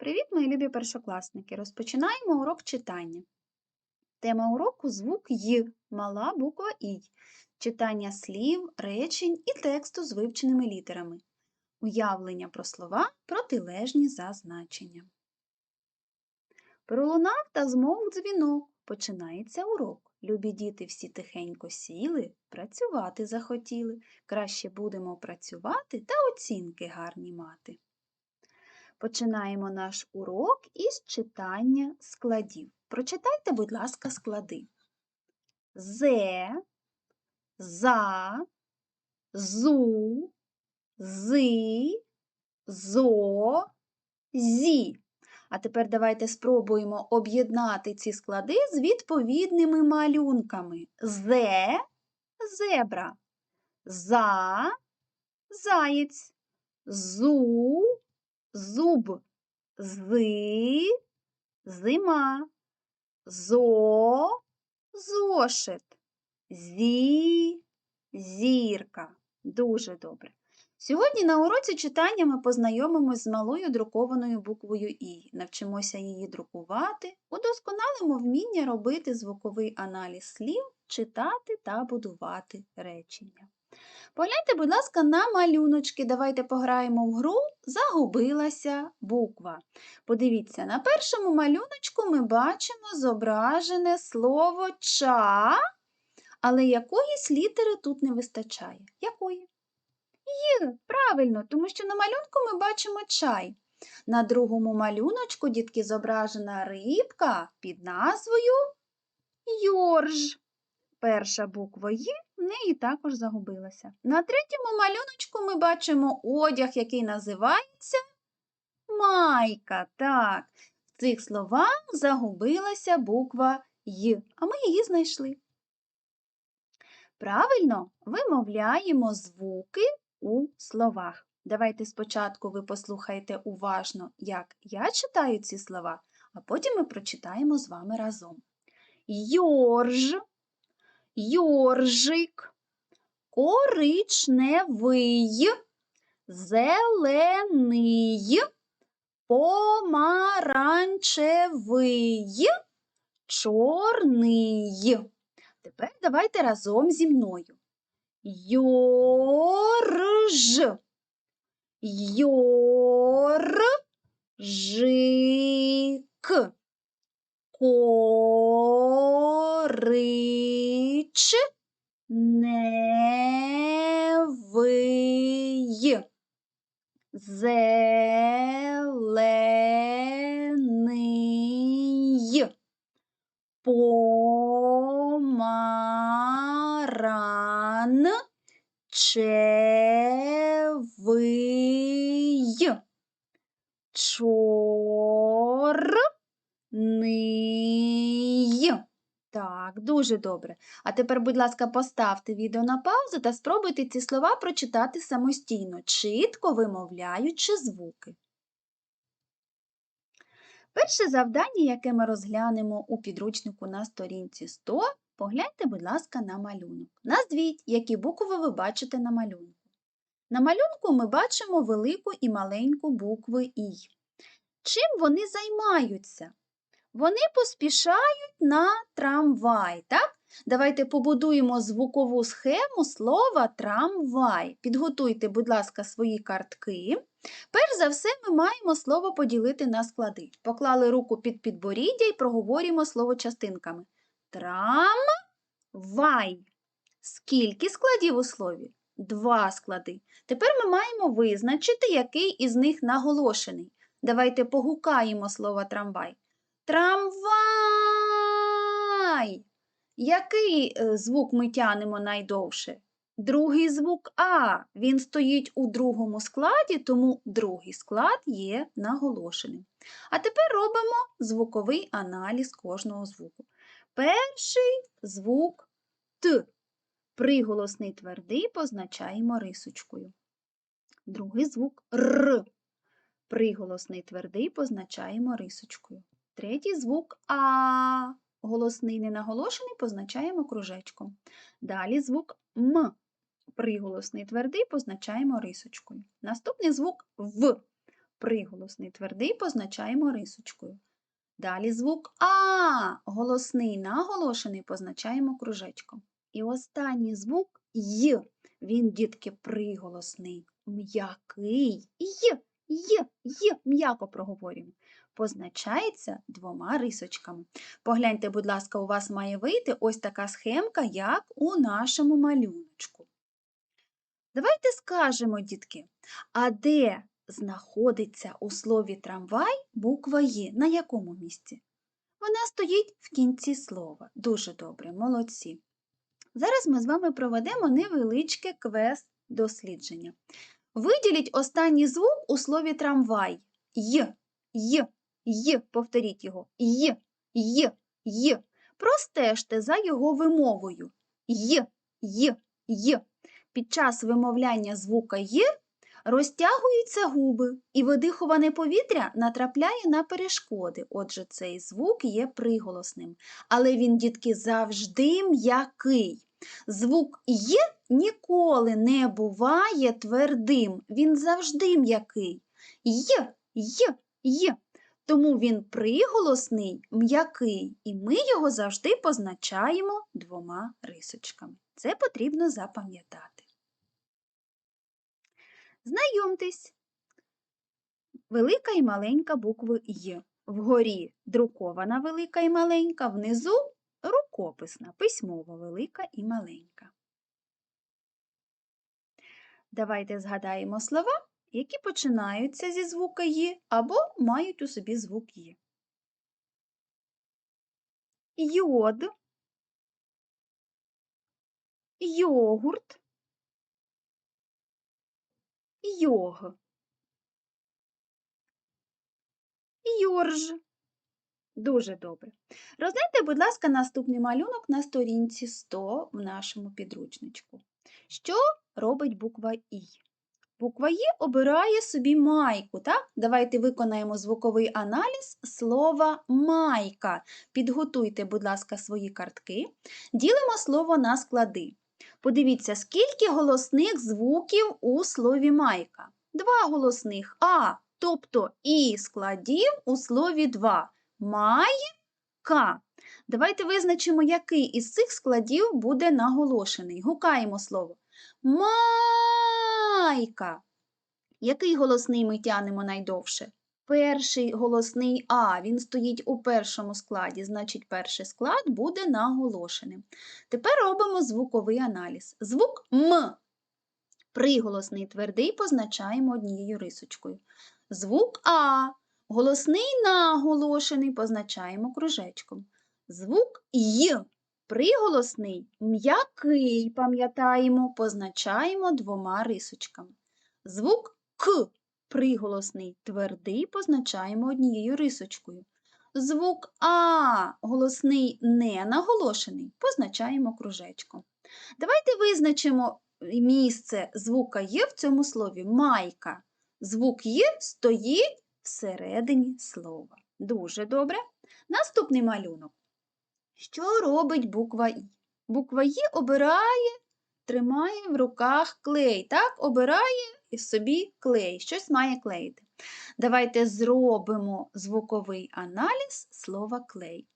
Привіт, мої любі першокласники! Розпочинаємо урок читання. Тема уроку звук Й, мала буква І, читання слів, речень і тексту з вивченими літерами, уявлення про слова, протилежні за значенням. Пролунав та змовк дзвінок. Починається урок. Любі діти всі тихенько сіли, працювати захотіли. Краще будемо працювати та оцінки гарні мати. Починаємо наш урок із читання складів. Прочитайте, будь ласка, склади. Зе, за, зу, зи, зо, зі. А тепер давайте спробуємо об'єднати ці склади з відповідними малюнками. Зе зебра, за заєць, зу зуб, зи, зима, зо, зошит, зі, зірка. Дуже добре. Сьогодні на уроці читання ми познайомимось з малою друкованою буквою І, навчимося її друкувати, удосконалимо вміння робити звуковий аналіз слів, читати та будувати речення. Погляньте, будь ласка, на малюночки. Давайте пограємо в гру Загубилася буква. Подивіться, на першому малюночку ми бачимо зображене слово ча, але якоїсь літери тут не вистачає. Якої? Є, правильно, тому що на малюнку ми бачимо чай. На другому малюночку, дітки, зображена рибка під назвою Йорж. Перша буква «Й» в неї також загубилася. На третьому малюночку ми бачимо одяг, який називається майка. Так, в цих словах загубилася буква Й, а ми її знайшли. Правильно вимовляємо звуки у словах. Давайте спочатку ви послухайте уважно, як я читаю ці слова, а потім ми прочитаємо з вами разом. Йорж йоржик, коричневий, зелений, помаранчевий, чорний. Тепер давайте разом зі мною. Йорж, йоржик, коричневий, зелений, помаранчевий, чорний. Так, дуже добре. А тепер, будь ласка, поставте відео на паузу та спробуйте ці слова прочитати самостійно, чітко вимовляючи звуки. Перше завдання, яке ми розглянемо у підручнику на сторінці 100, погляньте, будь ласка, на малюнок. Назвіть, які букви ви бачите на малюнку. На малюнку ми бачимо велику і маленьку букви І. Чим вони займаються? Вони поспішають на трамвай. так? Давайте побудуємо звукову схему слова трамвай. Підготуйте, будь ласка, свої картки. Перш за все, ми маємо слово поділити на склади. Поклали руку під підборіддя і проговорюємо слово частинками. Трамвай. Скільки складів у слові? Два склади. Тепер ми маємо визначити, який із них наголошений. Давайте погукаємо слово трамвай. Трамвай. Який е, звук ми тянемо найдовше? Другий звук А. Він стоїть у другому складі, тому другий склад є наголошеним. А тепер робимо звуковий аналіз кожного звуку. Перший звук Т. Приголосний твердий позначаємо рисочкою. Другий звук Р. Приголосний твердий позначаємо рисочкою. Третій звук А. Голосний ненаголошений позначаємо кружечком. Далі звук М. Приголосний твердий позначаємо рисочкою. Наступний звук В. приголосний твердий позначаємо рисочкою. Далі звук А, голосний наголошений позначаємо кружечком. І останній звук Й. Він, дітки, приголосний, м'який. Й, Й, Й, м'яко проговорюємо. Позначається двома рисочками. Погляньте, будь ласка, у вас має вийти ось така схемка, як у нашому малюночку. Давайте скажемо, дітки, а де знаходиться у слові трамвай буква Є? На якому місці? Вона стоїть в кінці слова. Дуже добре, молодці. Зараз ми з вами проведемо невеличке квест-дослідження. Виділіть останній звук у слові трамвай. Й, Й, Й. Повторіть його. Й, Й, Й. Простежте за його вимовою. Й, Й, Й. Під час вимовляння звука Й розтягуються губи, і видихуване повітря натрапляє на перешкоди. Отже, цей звук є приголосним. Але він, дітки, завжди м'який. Звук Й ніколи не буває твердим, він завжди м'який. Й, Й, Й. Тому він приголосний, м'який, і ми його завжди позначаємо двома рисочками. Це потрібно запам'ятати. Знайомтесь. Велика і маленька букви Й. Вгорі друкована велика і маленька, внизу рукописна, письмова велика і маленька. Давайте згадаємо слова, які починаються зі звука Й або мають у собі звук Й. Йод, йогурт, йог, йорж. Дуже добре. Розгляньте, будь ласка, наступний малюнок на сторінці 100 в нашому підручничку. Що робить буква І? Буква І обирає собі майку. Так? Давайте виконаємо звуковий аналіз слова майка. Підготуйте, будь ласка, свої картки. Ділимо слово на склади. Подивіться, скільки голосних звуків у слові майка. Два голосних А, тобто і складів у слові два. Майка. Давайте визначимо, який із цих складів буде наголошений. Гукаємо слово. Майка. Який голосний ми тянемо найдовше? Перший голосний А, він стоїть у першому складі, значить перший склад буде наголошеним. Тепер робимо звуковий аналіз. Звук М. Приголосний твердий позначаємо однією рисочкою. Звук А. Голосний наголошений позначаємо кружечком. Звук Й. Приголосний м'який, пам'ятаємо, позначаємо двома рисочками. Звук К. Приголосний твердий позначаємо однією рисочкою. Звук А. Голосний не наголошений позначаємо кружечком. Давайте визначимо місце звука Є в цьому слові майка. Звук Є стоїть всередині слова. Дуже добре. Наступний малюнок. Що робить буква І? Буква І обирає, тримає в руках клей. Так, обирає і собі клей. Щось має клеїти. Давайте зробимо звуковий аналіз слова клей.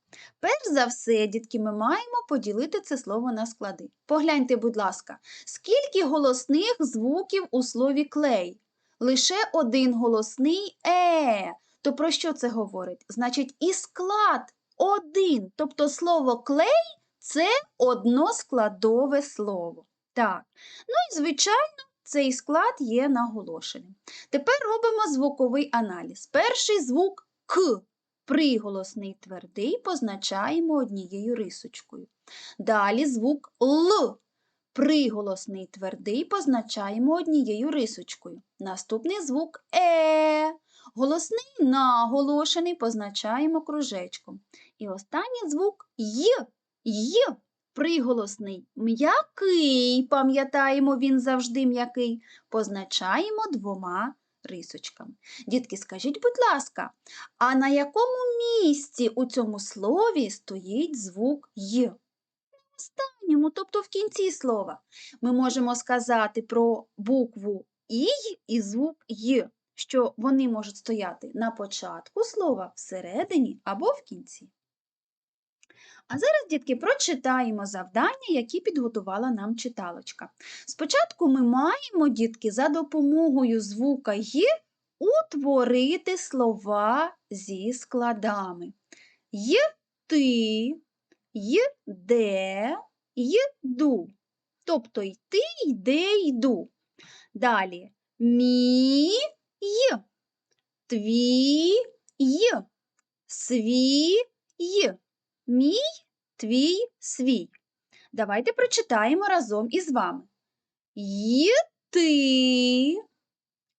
Перш за все, дітки, ми маємо поділити це слово на склади. Погляньте, будь ласка, скільки голосних звуків у слові клей? Лише один голосний е. То про що це говорить? Значить, і склад один. Тобто слово клей це односкладове слово. Так. Ну і, звичайно, цей склад є наголошеним. Тепер робимо звуковий аналіз. Перший звук К. Приголосний твердий позначаємо однією рисочкою. Далі звук Л. Приголосний твердий позначаємо однією рисочкою. Наступний звук Е. Голосний наголошений позначаємо кружечком. І останній звук Й. Й. Приголосний м'який, пам'ятаємо, він завжди м'який, позначаємо двома рисочками. Дітки, скажіть, будь ласка, а на якому місці у цьому слові стоїть звук Й? останньому, тобто в кінці слова. Ми можемо сказати про букву І і звук Й. що вони можуть стояти на початку слова, всередині або в кінці. А зараз, дітки, прочитаємо завдання, які підготувала нам читалочка. Спочатку ми маємо, дітки, за допомогою звука «й» утворити слова зі складами. Йти, йде, йду. Тобто йти, йде, йду. Далі мій, й, твій, й, свій, й, мій, твій, свій. Давайте прочитаємо разом із вами. Йти,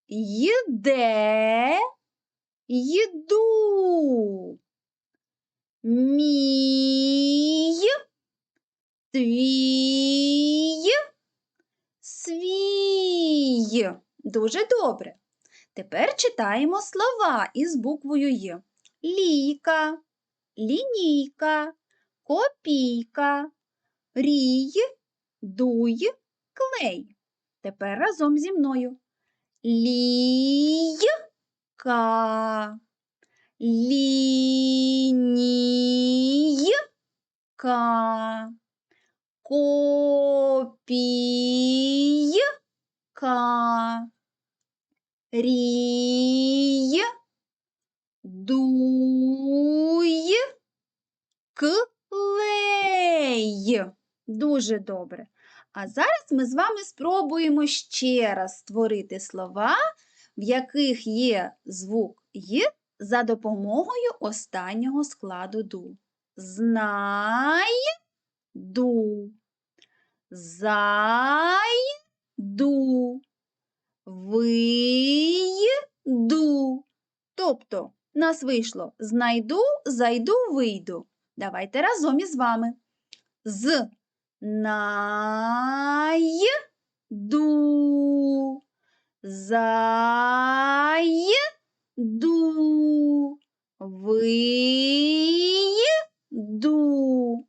йде, йду. Мій, твій, свій. Дуже добре. Тепер читаємо слова із буквою Й. Ліка, лінійка, копійка, рій, дуй, клей. Тепер разом зі мною. Лійка, лінійка, копійка, рій, дуй, клей. Дуже добре. А зараз ми з вами спробуємо ще раз створити слова, в яких є звук «й» за допомогою останнього складу ду. Знай, ду, зайду, вийду. Тобто, нас вийшло знайду, зайду, вийду. Давайте разом із вами. З найду, зайду, вийду.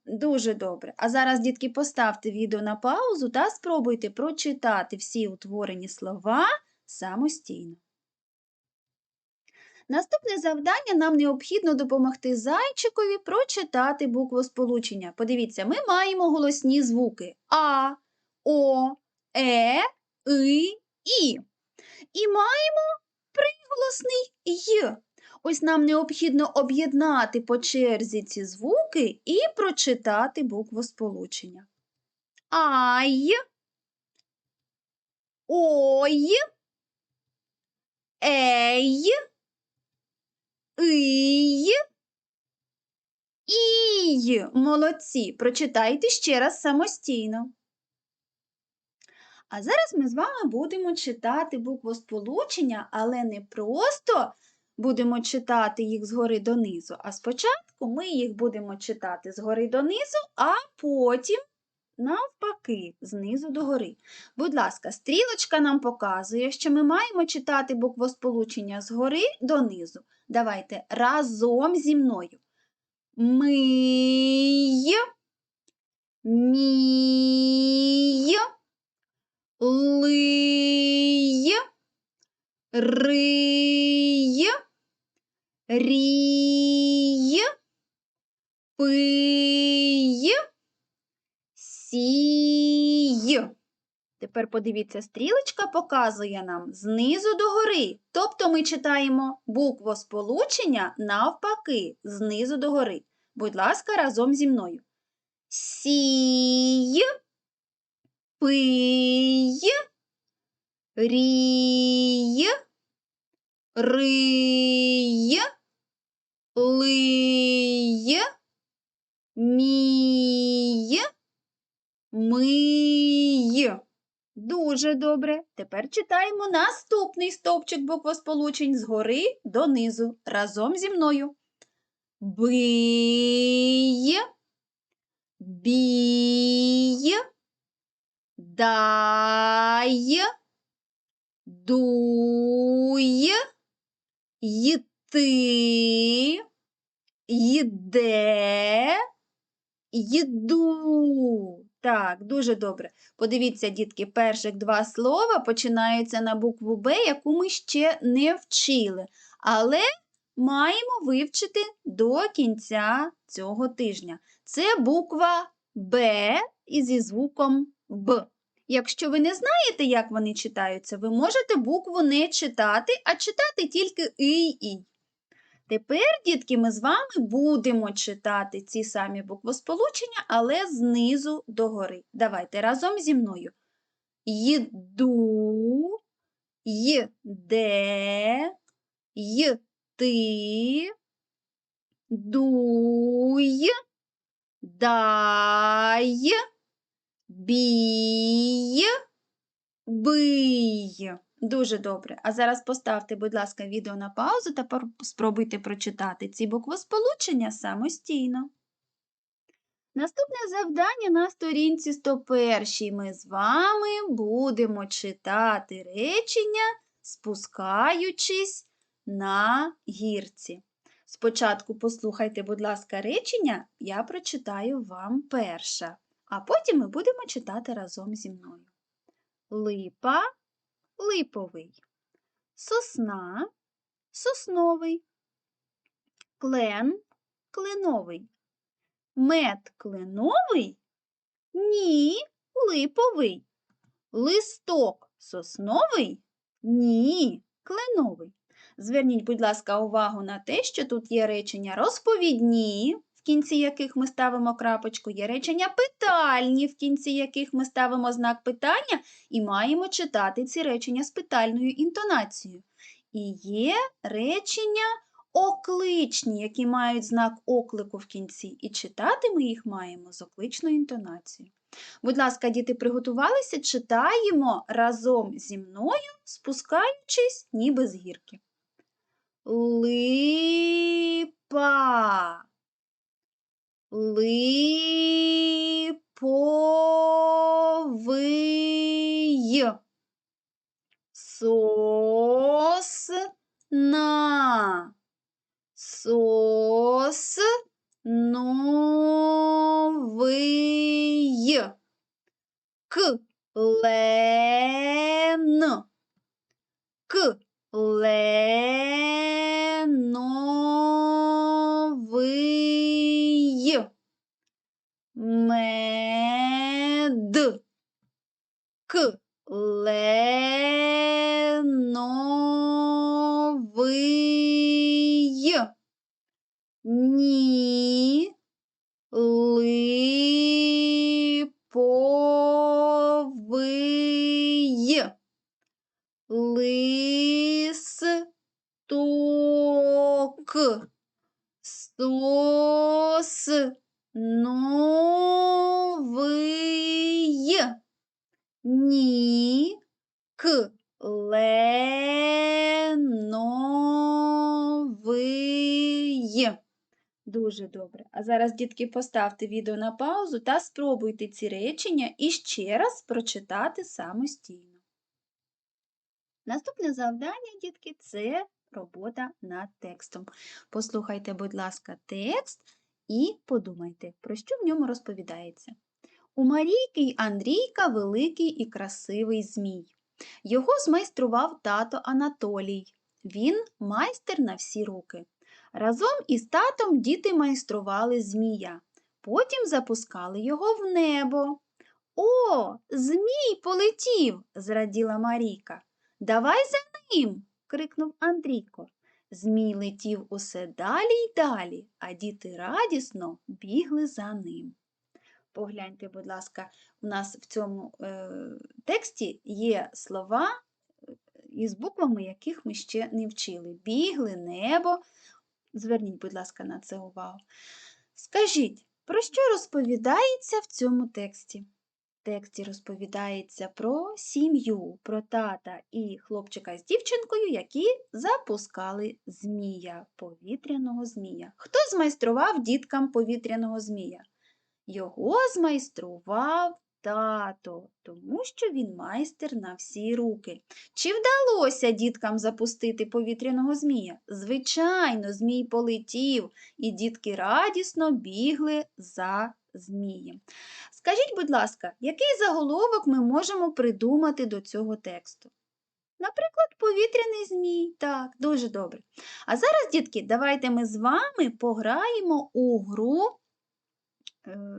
Дуже добре. А зараз, дітки, поставте відео на паузу та спробуйте прочитати всі утворені слова самостійно. Наступне завдання нам необхідно допомогти зайчикові прочитати буквосполучення. Подивіться, ми маємо голосні звуки А, О, Е, И, І. І маємо приголосний Й. Ось нам необхідно об'єднати по черзі ці звуки і прочитати буквосполучення. Ай, Ой, Ей. Ий. Ій. Молодці. Прочитайте ще раз самостійно. А зараз ми з вами будемо читати буквосполучення, але не просто будемо читати їх згори донизу, а спочатку ми їх будемо читати згори донизу, а потім навпаки, знизу догори. Будь ласка, стрілочка нам показує, що ми маємо читати буквосполучення згори донизу. Давайте разом зі мною. Мий, мій, лий, рий, рій, пий, сій. Тепер подивіться, стрілочка показує нам знизу до гори. Тобто ми читаємо буквосполучення навпаки, знизу до гори. Будь ласка, разом зі мною. Сій, пий, рій, рий, лий, мій, мий. Дуже добре. Тепер читаємо наступний стовпчик буквосполучень згори донизу. Разом зі мною. Бий, бій, дай, дуй, йти, йде, йду. Так, дуже добре. Подивіться, дітки, перших два слова починаються на букву Б, яку ми ще не вчили, але маємо вивчити до кінця цього тижня. Це буква Б і зі звуком Б. Якщо ви не знаєте, як вони читаються, ви можете букву не читати, а читати тільки «и» «і». Тепер, дітки, ми з вами будемо читати ці самі буквосполучення, але знизу догори. Давайте разом зі мною. Йду, йде, йти, дуй, дай, бій, бий. Дуже добре. А зараз поставте, будь ласка, відео на паузу та спробуйте прочитати ці буквосполучення самостійно. Наступне завдання на сторінці 101. Ми з вами будемо читати речення, спускаючись на гірці. Спочатку послухайте, будь ласка, речення, я прочитаю вам перше, а потім ми будемо читати разом зі мною. Липа липовий, сосна сосновий, клен кленовий, мед кленовий, ні, липовий, листок сосновий, ні, кленовий. Зверніть, будь ласка, увагу на те, що тут є речення розповідні, кінці яких ми ставимо крапочку, є речення питальні, в кінці яких ми ставимо знак питання і маємо читати ці речення з питальною інтонацією. І є речення окличні, які мають знак оклику в кінці, і читати ми їх маємо з окличною інтонацією. Будь ласка, діти приготувалися, читаємо разом зі мною, спускаючись ніби з гірки. Липа. Липовий. Сосна. Сосновий. Клен. Кленовий. Мед. Кленовий. Ні. Дуже добре. А зараз, дітки, поставте відео на паузу та спробуйте ці речення і ще раз прочитати самостійно. Наступне завдання, дітки, це робота над текстом. Послухайте, будь ласка, текст і подумайте, про що в ньому розповідається. У Марійки й Андрійка великий і красивий змій. Його змайстрував тато Анатолій. Він майстер на всі руки. Разом із татом діти майстрували змія, потім запускали його в небо. О, змій полетів, зраділа Марійка. Давай за ним. крикнув Андрійко. Змій летів усе далі й далі, а діти радісно бігли за ним. Погляньте, будь ласка, у нас в цьому е, тексті є слова е, із буквами, яких ми ще не вчили. Бігли, небо. Зверніть, будь ласка, на це увагу. Скажіть, про що розповідається в цьому тексті? В тексті розповідається про сім'ю, про тата і хлопчика з дівчинкою, які запускали змія, повітряного змія. Хто змайстрував діткам повітряного змія? Його змайстрував тато, тому що він майстер на всі руки. Чи вдалося діткам запустити повітряного змія? Звичайно, змій полетів, і дітки радісно бігли за змієм. Скажіть, будь ласка, який заголовок ми можемо придумати до цього тексту? Наприклад, повітряний змій. Так, дуже добре. А зараз, дітки, давайте ми з вами пограємо у гру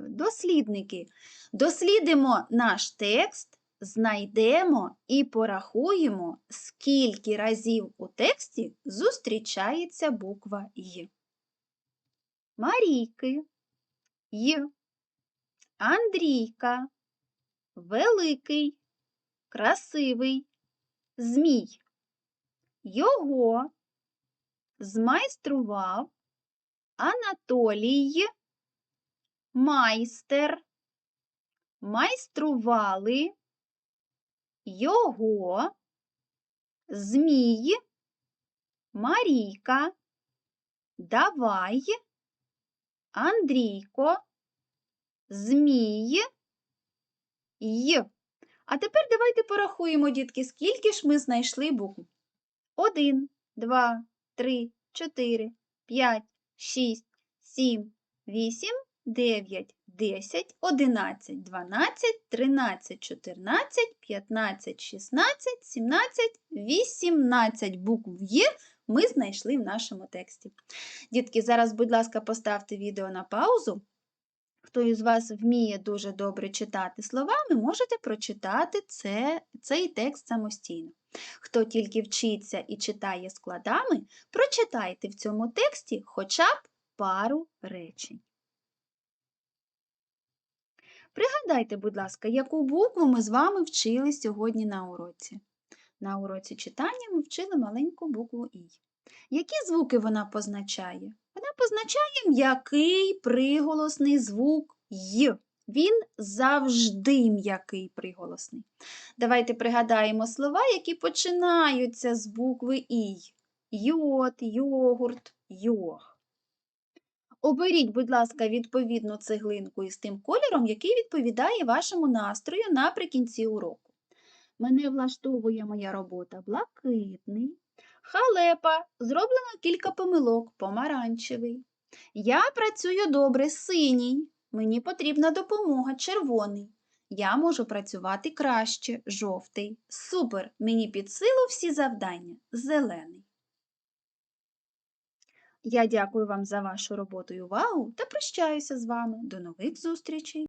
дослідники. Дослідимо наш текст, знайдемо і порахуємо, скільки разів у тексті зустрічається буква Й. Марійки, Й, Андрійка, великий, красивий, змій. Його змайстрував Анатолій, майстер, майстрували його, змій, Марійка, давай, Андрійко, змій, й. А тепер давайте порахуємо, дітки, скільки ж ми знайшли букв. Один, два, три, чотири, п'ять, шість, сім, вісім, дев'ять, десять, одинадцять, дванадцять, тринадцять, чотирнадцять, п'ятнадцять, шістнадцять, сімнадцять, вісімнадцять букв є ми знайшли в нашому тексті. Дітки, зараз, будь ласка, поставте відео на паузу. Хто із вас вміє дуже добре читати словами, можете прочитати це, цей текст самостійно. Хто тільки вчиться і читає складами, прочитайте в цьому тексті хоча б пару речень. Пригадайте, будь ласка, яку букву ми з вами вчили сьогодні на уроці. На уроці читання ми вчили маленьку букву І. Які звуки вона позначає? Вона позначає м'який приголосний звук Й. Він завжди м'який приголосний. Давайте пригадаємо слова, які починаються з букви І. Йод, йогурт, йог. Оберіть, будь ласка, відповідну цеглинку із тим кольором, який відповідає вашому настрою наприкінці уроку. Мене влаштовує моя робота блакитний. Халепа, зроблено кілька помилок, помаранчевий. Я працюю добре, синій. Мені потрібна допомога, червоний. Я можу працювати краще, жовтий. Супер! Мені під силу всі завдання, зелений. Я дякую вам за вашу роботу і увагу та прощаюся з вами. До нових зустрічей!